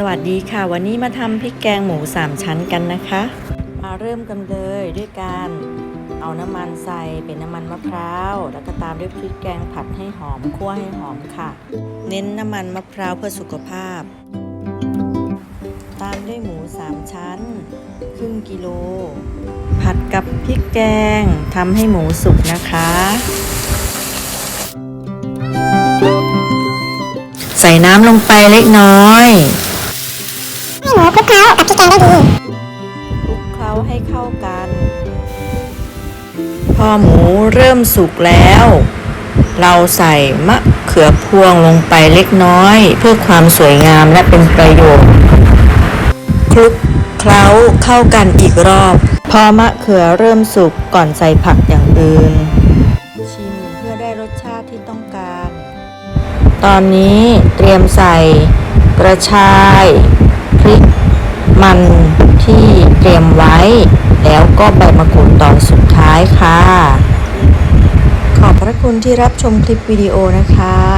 สวัสดีค่ะ วันนี้มาทำพริกแกงหมูสามชั้นกันนะคะ มาเริ่มกันเลยด้วยการเอาน้ำมันใส่เป็นน้ำมันมะพร้าว แล้วก็ตามด้วยพริกแกงผัดให้หอมคั่วให้หอมค่ะ เน้นน้ำมันมะพร้าวเพื่อสุขภาพ ตามด้วยหมูสามชั้น ครึ่งกิโล ผัดกับพริกแกงทำให้หมูสุกนะคะใส่น้ำลงไปเล็กน้อย มูคลุกเคล้ากับพริกแกงได้ดีคลุกเคล้าให้เข้ากัน พอหมูเริ่มสุกแล้ว เราใส่มะเขือพวงลงไปเล็กน้อย เพื่อความสวยงามและเป็นประโยชน์ คลุกเคล้าเข้ากันอีกรอบ พอมะเขือเริ่มสุกก่อนใส่ผักอย่างอื่น ชิมเพื่อได้รสชาติที่ต้องการ ตอนนี้เตรียมใส่กระชาย ริก มันที่เตรียมไว้ แล้วก็ใบมะกรูดตอนสุดท้ายค่ะ ขอบพระคุณที่รับชมคลิปวิดีโอนะคะ